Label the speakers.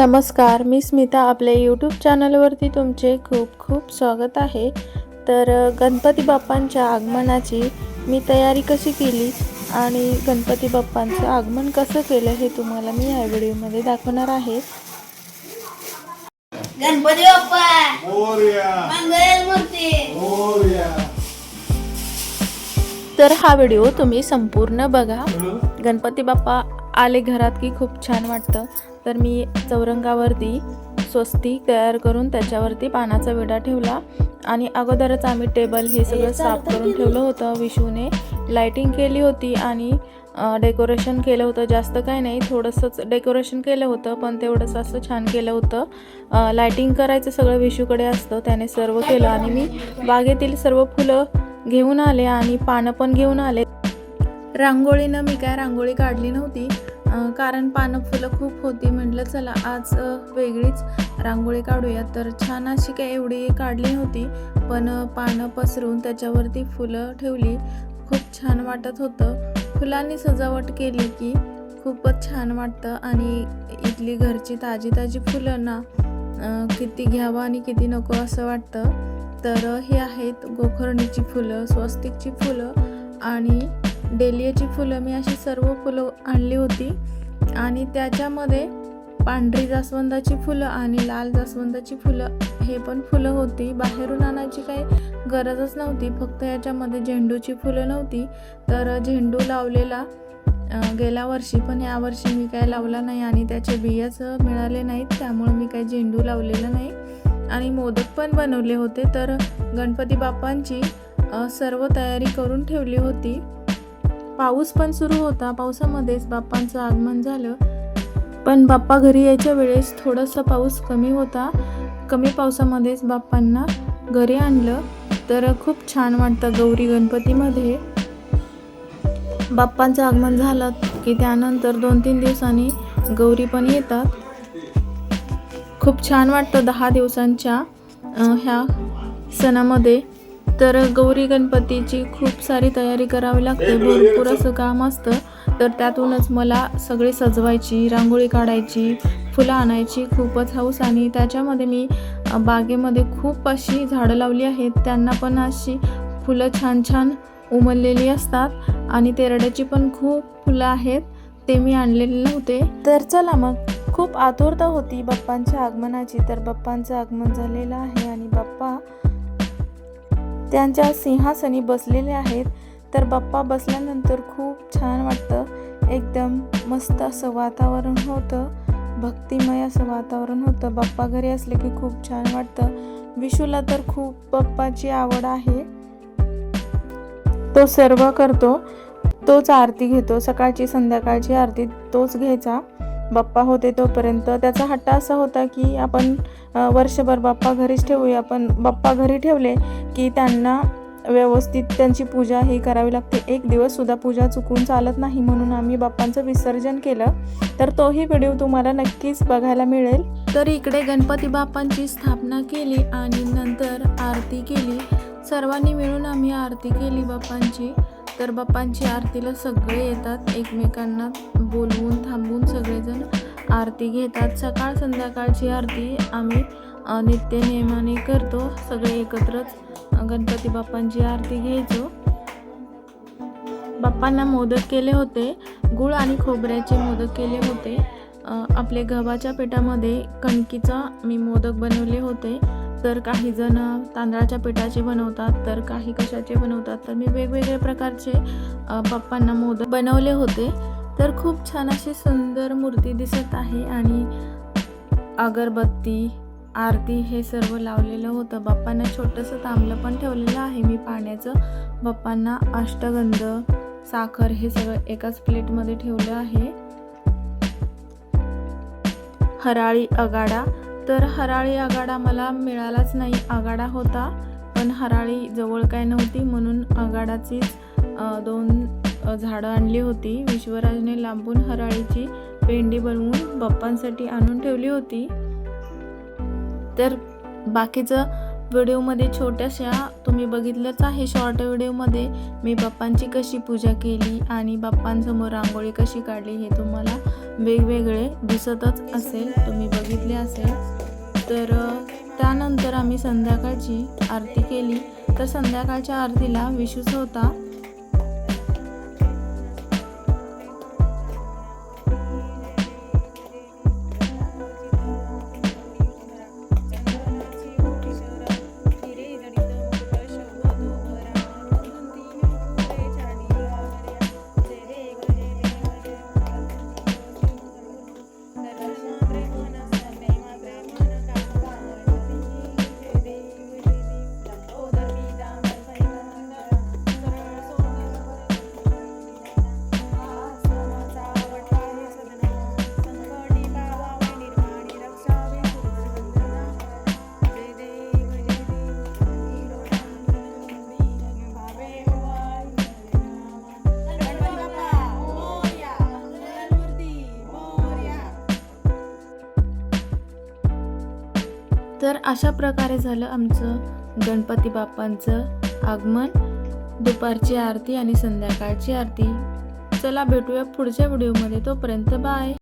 Speaker 1: नमस्कार मी स्मिता. आपल्या यूट्यूब चॅनलवरती तुमचे खूप खूप स्वागत आहे. तर गणपती बाप्पांच्या आगमनाची मी तयारी कशी केली आणि गणपती बाप्पांचं आगमन कसं केलं हे तुम्हाला मी या व्हिडिओमध्ये दाखवणार आहे.
Speaker 2: गणपती बाप्पा!
Speaker 1: तर हा व्हिडिओ तुम्ही संपूर्ण बघा. गणपती बाप्पा आले घरात की खूप छान वाटतं. तर मी चौरंगावरती स्वस्तिक तयार करून त्याच्यावरती पानाचा विडा ठेवला. आणि अगोदरच आम्ही टेबल हे सगळं साफ करून ठेवलं होतं. विशूने लाईटिंग केली होती आणि डेकोरेशन केलं होतं. जास्त काय नाही थोडंसंच डेकोरेशन केलं होतं पण तेवढंच असं छान केलं होतं. लाईटिंग करायचं सगळं विशूकडे असतं त्याने सर्व केलं. आणि मी बागेतील सर्व फुलं घेऊन आले आणि पानं पण घेऊन आले. रांगोळीनं मी काय रांगोळी काढली नव्हती कारण पानं फुलं खूप होती. म्हटलं चला आज वेगळीच रांगोळी काढूया. तर छान अशी काय एवढी काढली नव्हती पण पानं पसरून त्याच्यावरती फुलं ठेवली. खूप छान वाटत होतं. फुलांनी सजावट केली की खूपच छान वाटतं. आणि इथली घरची ताजी ताजी फुलं ना किती घ्यावं आणि किती नको असं वाटतं. तर हे आहेत गोखरणीची फुलं स्वस्तिकची फुलं आणि डेलियाची फुलं मी अशी सर्व फुलं आणली होती. आणि त्याच्यामध्ये पांढरी जास्वंदाची फुलं आणि लाल जास्वंदाची फुलं हे पण फुलं होती. बाहेरून आणायची काही गरजच नव्हती फक्त याच्यामध्ये झेंडूची फुलं नव्हती. तर झेंडू लावलेला गेल्या वर्षी पण यावर्षी मी काय लावला नाही आणि त्याचे बियाच मिळाले नाहीत त्यामुळे मी काही झेंडू लावलेला नाही. आणि मोदक पण बनवले होते तर गणपती बाप्पांची सर्व तयारी करून ठेवली होती. पाऊस पण सुरू होता. पावसामध्येच बाप्पांचं आगमन झालं. पण बाप्पा घरी यायच्या वेळेस थोडासा पाऊस कमी होता. कमी पावसामध्येच बाप्पांना घरी आणलं. तर खूप छान वाटतं गौरी गणपतीमध्ये. बाप्पांचं आगमन झालं की त्यानंतर दोन तीन दिवसांनी गौरी पण येतात. खूप छान वाटतं दहा दिवसांच्या ह्या सणामध्ये. तर गौरी गणपतीची खूप सारी तयारी करावी लागते. भरपूर असं काम असतं. तर त्यातूनच मला सगळी सजवायची रांगोळी काढायची फुलं आणायची खूपच हौस आणि त्याच्यामध्ये मी बागेमध्ये खूप अशी झाडं लावली आहेत. त्यांना पण अशी फुलं छान छान उमललेली असतात आणि तेरड्याची पण खूप फुलं आहेत. ते मी आणलेले नव्हते. तर चला मग. खूप आतुरता होती बाप्पांच्या आगमनाची. तर बाप्पांचं आगमन झालेलं आहे आणि बाप्पा त्यांच्या सिंहासनी बसलेले आहेत. तर बाप्पा बसल्यानंतर खूप छान वाटतं. एकदम मस्त असं वातावरण होतं. भक्तिमय असं वातावरण होतं. बाप्पा घरी असले की खूप छान वाटतं. विशूला तर खूप बाप्पाची आवड आहे. तो सर्व करतो. तोच आरती घेतो. सकाळची संध्याकाळची आरती तोच घ्यायचा. बाप्पा होते तोपर्यंत. त्याचा हट्टा असा होता की आपण वर्षभर बाप्पा घरीच ठेवूया. पण बाप्पा घरी ठेवले की त्यांना व्यवस्थित त्यांची पूजा ही करावी लागते. एक दिवस सुद्धा पूजा चुकून चालत नाही म्हणून आम्ही बाप्पांचं विसर्जन केलं. तर तोही व्हिडिओ तुम्हाला नक्कीच बघायला मिळेल. तर इकडे गणपती बाप्पांची स्थापना केली आणि नंतर आरती केली. सर्वांनी मिळून आम्ही आरती केली बाप्पांची. तर बाप्पांची आरतीला सगळे येतात एकमेकांना बोलवून थांबून सगळेजण आरती घेतात. सकाळ संध्याकाळची आरती आम्ही नित्य नियमाने करतो. सगळे एकत्रच गणपती बाप्पांची आरती घ्यायचो. बाप्पांना मोदक केले होते गुळ आणि खोबऱ्याचे मोदक केले होते. आपले गव्हाच्या पिठामध्ये कणकीचा मी मोदक बनवले होते. तर काही जण तांदळाच्या पिठाचे बनवतात तर काही कशाचे बनवतात. तर मी वेगवेगळ्या प्रकारचे पप्पांना बाप्पांना मोदक बनवले होते. तर खूप छान अशी सुंदर मूर्ती दिसत आहे आणि अगरबत्ती आरती हे सर्व लावलेलं होतं. बाप्पांना छोटंसं तांबलं पण ठेवलेलं आहे मी पाण्याचं. बाप्पांना अष्टगंध साखर हे सगळं एकाच प्लेटमध्ये ठेवलं आहे. हराळी अगाडा तर हराळी आगाडा मला मिळालाच नाही. आगाडा होता पण हराळी जवळ काय नव्हती म्हणून आगाडाचीच दोन झाडं आणली होती. विश्वराजने लांबून हराळीची पेंडी बनवून बाप्पांसाठी आणून ठेवली होती. तर बाकीचं व्हिडिओमध्ये छोट्याशा तुम्ही बघितलंच आहे. शॉर्ट व्हिडिओमध्ये मी बाप्पांची कशी पूजा केली आणि बाप्पांसमोर रांगोळी कशी काढली हे तुम्हाला
Speaker 2: वेगवेगळे दिसतच असेल. तुम्ही बघितले असेल. तर त्यानंतर आम्ही संध्याकाळची आरती केली. तर संध्याकाळच्या आरतीला विशूच होता. तर अशा प्रकारे झालं आमचं गणपती बाप्पांचं आगमन. दुपारची आरती आणि संध्याकाळची आरती. चला भेटूया पुढच्या व्हिडिओमध्ये. तोपर्यंत बाय.